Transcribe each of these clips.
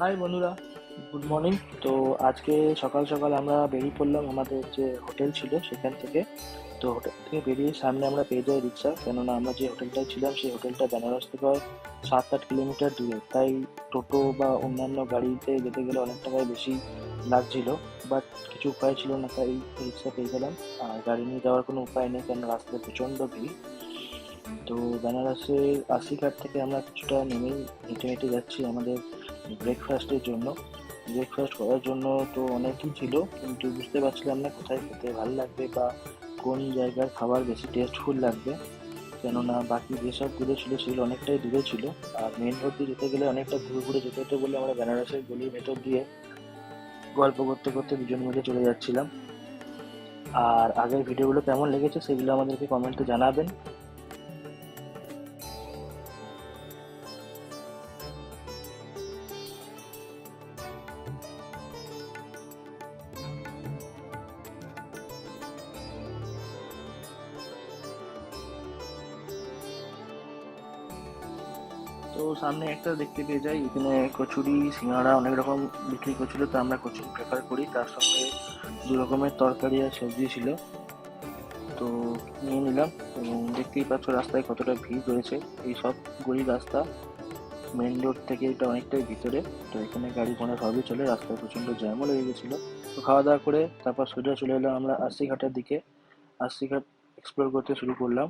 High বন্ধুরা। Good morning তো আজকে সকাল সকাল আমরা বেরিয়ে পড়লাম আমাদের যে হোটেল ছিল সেখান থেকে। তো হোটেল থেকে বেরিয়ে সামনে আমরা পেয়ে যাই রিক্সা। কেননা আমরা যে হোটেলটায় ছিলাম, সেই হোটেলটা বেনারস থেকে সাত আট কিলোমিটার দূরে। তাই টোটো বা অন্যান্য গাড়িতে যেতে গেলে অনেক টাকায় বেশি লাগছিল। বাট কিছু উপায় ছিল না, তাই রিক্সা পেয়ে গেলাম। আর গাড়ি নিয়ে যাওয়ার কোনো উপায় নেই কেন রাস্তায় প্রচণ্ড ভিড়। তো বেনারসের আশিঘাট থেকে আমরা কিছুটা নেমেই হেঁটে হেঁটে যাচ্ছি আমাদের ব্রেকফাস্টের জন্য। ব্রেকফাস্ট করার জন্য তো অনেকই ছিল, কিন্তু বুঝতে পারছিলাম না কোথায় খেতে ভালো লাগবে বা কোন জায়গার খাবার বেশি টেস্টফুল লাগবে। কেননা বাকি যেসবগুলো ছিল সেগুলো অনেকটাই দূরে ছিল। আর মেন রোড দিয়ে যেতে গেলে অনেকটা ঘুরে ঘুরে যেতে হতে বলে আমরা বেনারসের গলির ভেতর দিয়ে গল্প করতে করতে দুজন মিলে চলে যাচ্ছিলাম। আর আগের ভিডিওগুলো কেমন লেগেছে সেগুলো আমাদেরকে কমেন্টে জানাবেন। তো সামনে একটা দেখতে পেয়ে যাই, এখানে কচুরি, সিঙ্গাড়া অনেক রকম বিক্রি করছিল, তো আমরা কচুরি প্রেফার করি। তার সঙ্গে দু রকমের তরকারি আর সবজি ছিল। তো নিয়ে নিলাম এবং দেখতেই পাচ্ছ রাস্তায় কতটা ভিড় রয়েছে। এই সব গলি রাস্তা মেন রোড থেকে এটা অনেকটাই ভিতরে। তো এখানে গাড়ি ঘোড়া সবই চলে, রাস্তায় প্রচণ্ড জ্যামও লেগে গেছিল। তো খাওয়া দাওয়া করে তারপর সোজা চলে এলাম আমরা আশি ঘাটের দিকে। আশি ঘাট এক্সপ্লোর করতে শুরু করলাম।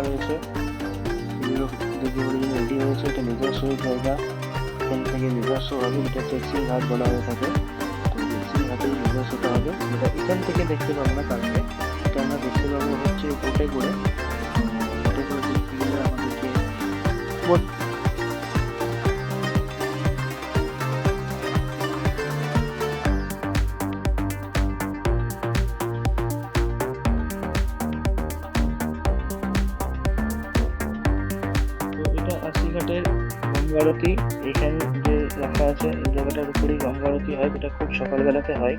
রাখা রেডি হয়েছে এটা নিজস্ব জায়গা। এখান থেকে নিজস্ব হবে, এটা ট্যাক্সি ঘাট বলা হয়ে থাকে। তো ট্যাক্সি ঘাটেই নিজস্বটা হবে। যেটা এখান থেকে দেখতে পাবো না কারণে এটা আমরা দেখতে পাবো হচ্ছে বোটে করে বোটে আমাদেরকে গঙ্গারতি এখানে যে রাখা আছে, এই জায়গাটার উপরেই গঙ্গারতি হয়, যেটা খুব সকালবেলাতে হয়।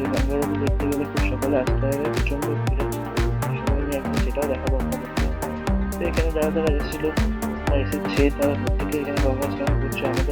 এই গঙ্গারতি দেখতে গেলে খুব সকালে আসতে হবে প্রচণ্ড ভিড়ে। নিয়ে একদিন সেটাও দেখাবো আপনাদেরকে। তো এখানে যারা যারা এসেছিল, তারা এসেছে তারা প্রত্যেকে এখানে গঙ্গা স্নান করছে। আমাদের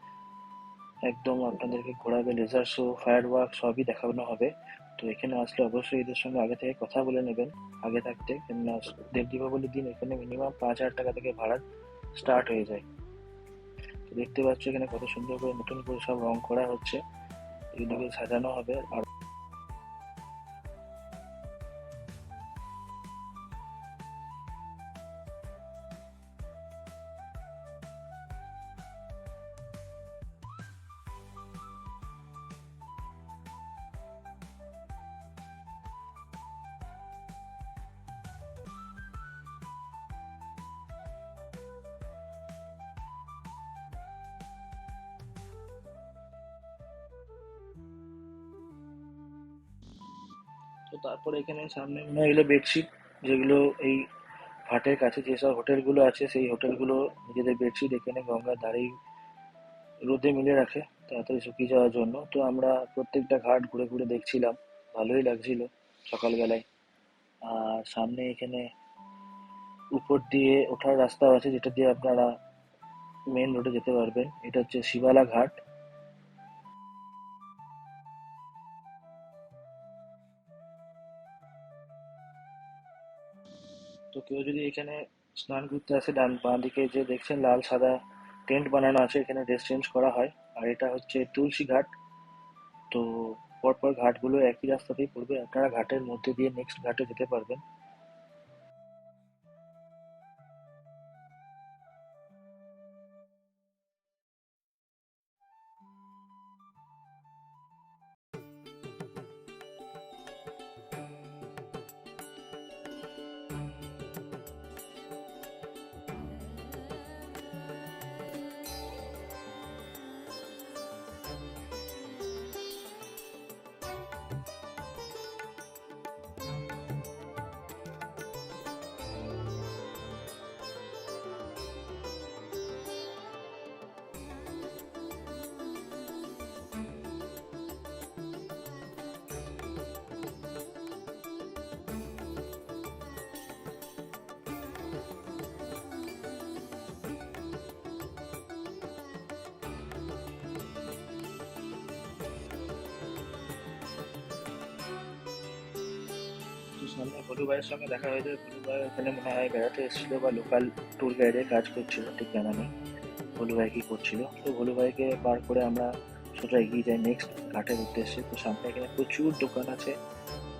একদম আপনাদেরকে ঘোরাবে লেজার শো ফায়ার ওয়ার্ক সবই দেখানো হবে। তো এখানে আসলে অবশ্যই এদের সঙ্গে আগে থেকে কথা বলে নেবেন, আগে থাকতে। কেননা দেব দীপাবলির দিন এখানে মিনিমাম পাঁচ হাজার টাকা থেকে ভাড়া স্টার্ট হয়ে যায়। তো দেখতে পাচ্ছ এখানে কত সুন্দর করে নতুন করে সব রং করা হচ্ছে। এগুলোকে সাজানো হবে আর তো তারপরে এখানে সামনে মনে এগুলো বেডশিট, যেগুলো এই ঘাটের কাছে যেসব হোটেলগুলো আছে, সেই হোটেলগুলো নিজেদের বেডশিট এখানে গঙ্গার ধারেই রোদে মিলে রাখে, তাড়াতাড়ি শুকিয়ে যাওয়ার জন্য। তো আমরা প্রত্যেকটা ঘাট ঘুরে ঘুরে দেখছিলাম, ভালোই লাগছিল সকালবেলায়। আর সামনে এখানে উপর দিয়ে ওঠার রাস্তাও আছে, যেটা দিয়ে আপনারা মেন রোডে যেতে পারবেন। এটা হচ্ছে শিবালা ঘাট। তো কেউ যদি এখানে স্নান করতে আসে, ডান বাঁ দিকে যে দেখছেন লাল, সাদা টেন্ট বানানো আছে, এখানে ড্রেস চেঞ্জ করা হয়। আর এটা হচ্ছে তুলসী ঘাট। তো পরপর ঘাটগুলো একই রাস্তাতেই পড়বে। আপনারা ঘাটের মধ্যে দিয়ে নেক্সট ঘাটে যেতে পারবেন। তো সামনে ভলু ভাইয়ের সঙ্গে দেখা হয়ে যায়। ভলু ভাই এখানে মনে হয় বেড়াতে এসেছিল বা লোকাল ট্যুর গাইডে কাজ করছিল, ঠিক জানা নেই ভলু ভাই কি করছিল? তো ভলু ভাইকে পার করে আমরা সোজা এগিয়ে যাই নেক্সট ঘাটের উদ্দেশ্যে। তো সামনে এখানে প্রচুর দোকান আছে।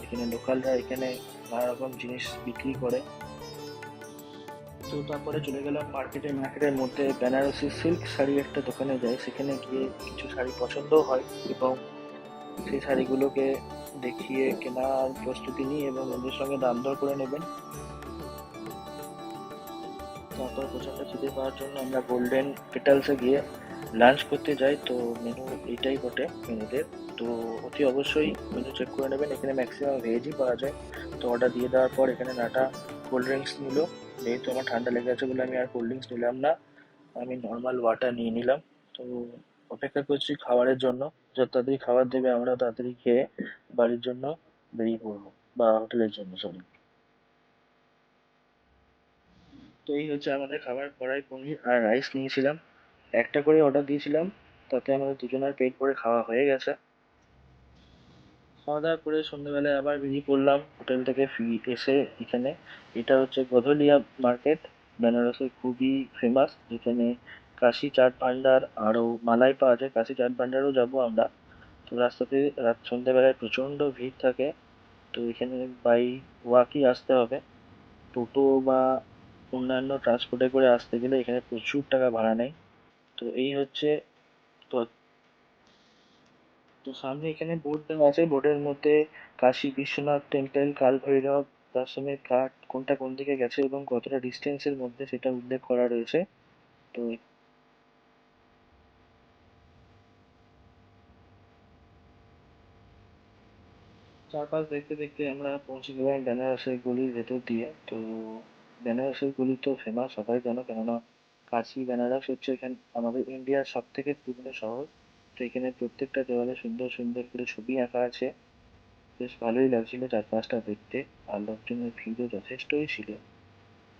এখানে লোকালরা এখানে নানা রকম জিনিস বিক্রি করে। তো তারপরে চলে গেলাম মার্কেটে মার্কেটের মধ্যে বেনারসি সিল্ক শাড়ি একটা দোকানে যাই। সেখানে গিয়ে কিছু শাড়ি পছন্দও হয় এবং সেই শাড়িগুলোকে দেখিয়ে কেনার প্রস্তুতি নিই এবং ওদের সঙ্গে দাম দর করে নেবেন। তারপর প্রচণ্ড খিদে পাওয়ার জন্য আমরা গোল্ডেন পেটালসে গিয়ে লাঞ্চ করতে যাই। তো মেনু এইটাই বটে মেনুদের তো অতি অবশ্যই মেনু চেক করে নেবেন। এখানে ম্যাক্সিমাম ভেজই পাওয়া যায়। তো অর্ডার দিয়ে দেওয়ার পর এখানে নাটা কোল্ড ড্রিঙ্কস নিল। যেহেতু আমার ঠান্ডা লেগে আছে বলে আমি আর কোল্ড ড্রিঙ্কস নিলাম না। আমি নর্মাল ওয়াটার নিয়ে নিলাম। তো অপেক্ষা করছি খাবারের জন্য। যত তাড়াতাড়ি খাবার দেবে আমরা তাড়াতাড়ি খেয়ে বাড়ির জন্য বেরিয়ে পড়ব, বা হোটেলের জন্য সরি তো এই হচ্ছে আমাদের খাবার, কড়াই, পনির আর রাইস নিয়েছিলাম। একটা করে অর্ডার দিয়েছিলাম, তাতে আমাদের দুজনের পেট ভরে খাওয়া হয়ে গেছে। খাওয়া দাওয়া করে সন্ধ্যেবেলায় আবার বেরিয়ে পড়লাম হোটেল থেকে ফিরে এসে এখানে। এটা হচ্ছে গধলিয়া মার্কেট বেনারসের খুবই ফেমাস যেখানে কাশি চাট ভান্ডার আরও মালাই পাওয়া যায়। কাশি চাট ভান্ডারও যাব আমরা। তো রাস্তাতে রাত সন্ধ্যেবেলায় প্রচণ্ড ভিড় থাকে। তো এখানে বাই ওয়াকই আসতে হবে। টোটো বা অন্যান্য ট্রান্সপোর্টে করে আসতে গেলে এখানে প্রচুর টাকা ভাড়া নেয়। তো এই হচ্ছে তো তো সামনে এখানে বোর্ড দেওয়া আছে। বোর্ডের মধ্যে কাশী বিশ্বনাথ টেম্পল কাল ভৈরব দশমের ঘাট কোনটা কোন দিকে গেছে এবং কতটা ডিস্টেন্সের মধ্যে সেটা উল্লেখ করা রয়েছে। তো চারপাশ দেখতে দেখতে আমরা পৌঁছে গেলাম বেনারসের গলির ভেতর দিয়ে। তো বেনারসের গলি তো ফেমাস সবাই জানো, কেননা কাশী, বেনারস হচ্ছে এখানে আমাদের ইন্ডিয়ার সব থেকে পুরনো শহর। তো এখানে প্রত্যেকটা দেওয়ালে সুন্দর সুন্দর করে ছবি আঁকা আছে। বেশ ভালোই লাগছিল চারপাশটা দেখতে। আর লোকজনের ভিড়ও যথেষ্টই ছিল।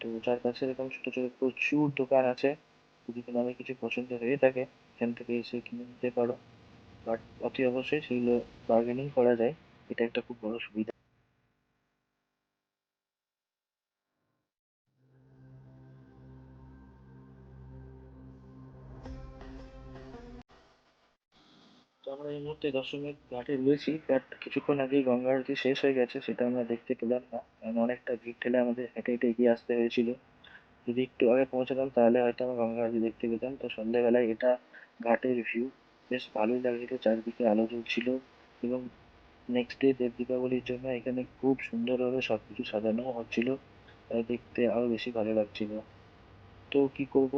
তো চারপাশে এরকম ছোট ছোট প্রচুর দোকান আছে। যদি তোমাদের কিছু পছন্দ হয়ে থাকে, এখান থেকে এসে কিনে নিতে পারো। বাট অতি অবশ্যই সেগুলো বার্গেনিং করা যায়। এটা একটা খুব বড় সুবিধা। তো আমরা এই মুহূর্তে দশমীর ঘাটে রয়েছি। বাট কিছুক্ষণ আগেই গঙ্গা আরতি শেষ হয়ে গেছে, সেটা আমরা দেখতে পেলাম না। কারণ অনেকটা ভিড় ঠেলে আমাদের হেঁটে হেঁটে এগিয়ে আসতে হয়েছিল। যদি একটু আগে পৌঁছাতাম, তাহলে হয়তো আমরা গঙ্গা আরতি দেখতে পেতাম। তো সন্ধ্যেবেলায় এটা ঘাটের ভিউ বেশ ভালোই লাগছিল, চারিদিকে আলো জ্বলছিল এবং নেক্সট ডে দেব দীপাবলির জন্য এখানে খুব সুন্দরভাবে সব কিছু সাজানো হচ্ছিল। তাই দেখতে আরও বেশি ভালো লাগছিল। তো কি করব?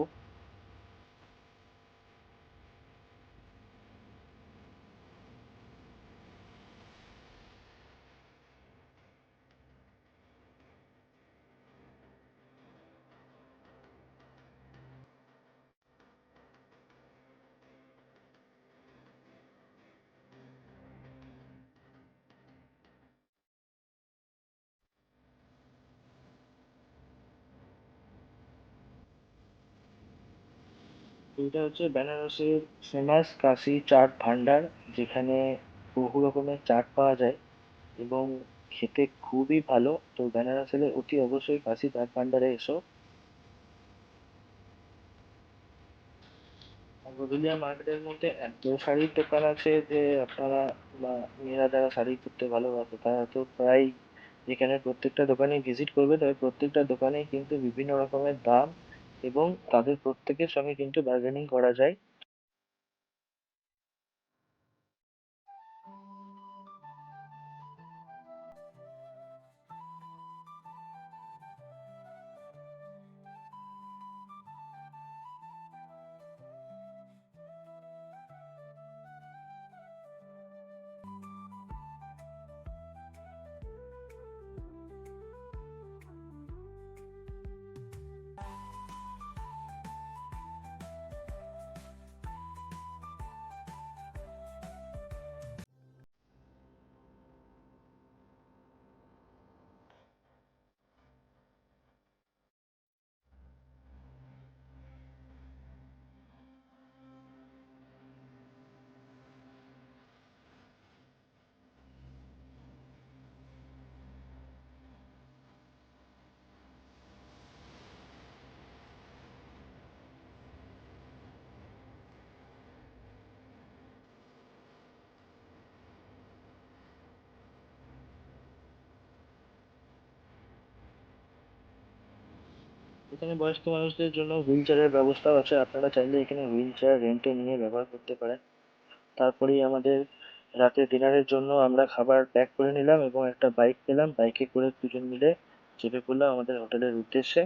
এটা হচ্ছে বেনারসের ফেমাস কাশি চাট ভান্ডার যেখানে বহু রকমের চাট পাওয়া যায় এবং খেতে খুবই ভালো। তো বেনারস এলে অতি অবশ্যই কাশি চাট ভান্ডারে এসো। গদুলিয়া মার্কেটের মধ্যে এত শাড়ির দোকান আছে যে আপনারা বা মেয়েরা যারা শাড়ি পরতে ভালোবাসে, তারা তো প্রায় যেখানে প্রত্যেকটা দোকানে ভিজিট করবে। তবে প্রত্যেকটা দোকানেই কিন্তু বিভিন্ন রকমের দাম এবং তাদের প্রত্যেকের সঙ্গে কিন্তু বার্গেনিং করা যায়। এখানে বয়স্ক মানুষদের জন্য হুইল চেয়ারের ব্যবস্থাও আছে। আপনারা চাইলে এখানে হুইল চেয়ার রেন্টে নিয়ে ব্যবহার করতে পারেন। তারপরেই আমাদের রাতে ডিনারের জন্য আমরা খাবার প্যাক করে নিলাম এবং একটা বাইক পেলাম। বাইকে করে দুজন মিলে চেপে পড়লাম আমাদের হোটেলের উদ্দেশ্যে।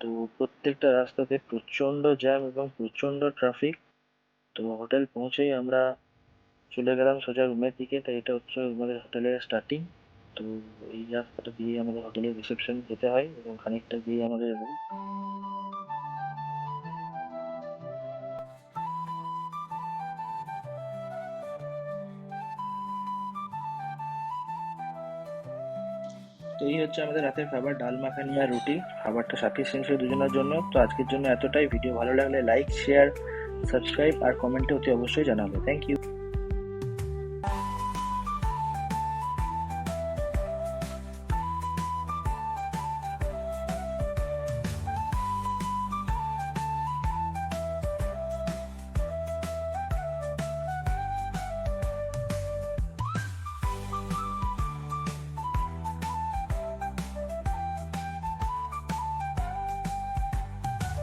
তো প্রত্যেকটা রাস্তাতে প্রচণ্ড জ্যাম এবং প্রচণ্ড ট্রাফিক তো হোটেল পৌঁছেই আমরা চলে গেলাম সোজা রুমের দিকে। তো এটা হচ্ছে আমাদের হোটেলের স্টার্টিং তো এই রাস্তাটা দিয়ে আমাদের হোটেলের রিসেপশন যেতে হয় এবং খানিকটা দিয়ে আমাদের। তো এই হচ্ছে আমাদের রাতের খাবার, ডাল মাখানি আর রুটি। খাবারটা সাফিসিয়েন্ট ছিল দুজনের জন্য। তো আজকের জন্য এতটাই। ভিডিও ভালো লাগলে লাইক শেয়ার সাবস্ক্রাইব আর কমেন্টে অতি অবশ্যই জানাবে। Thank you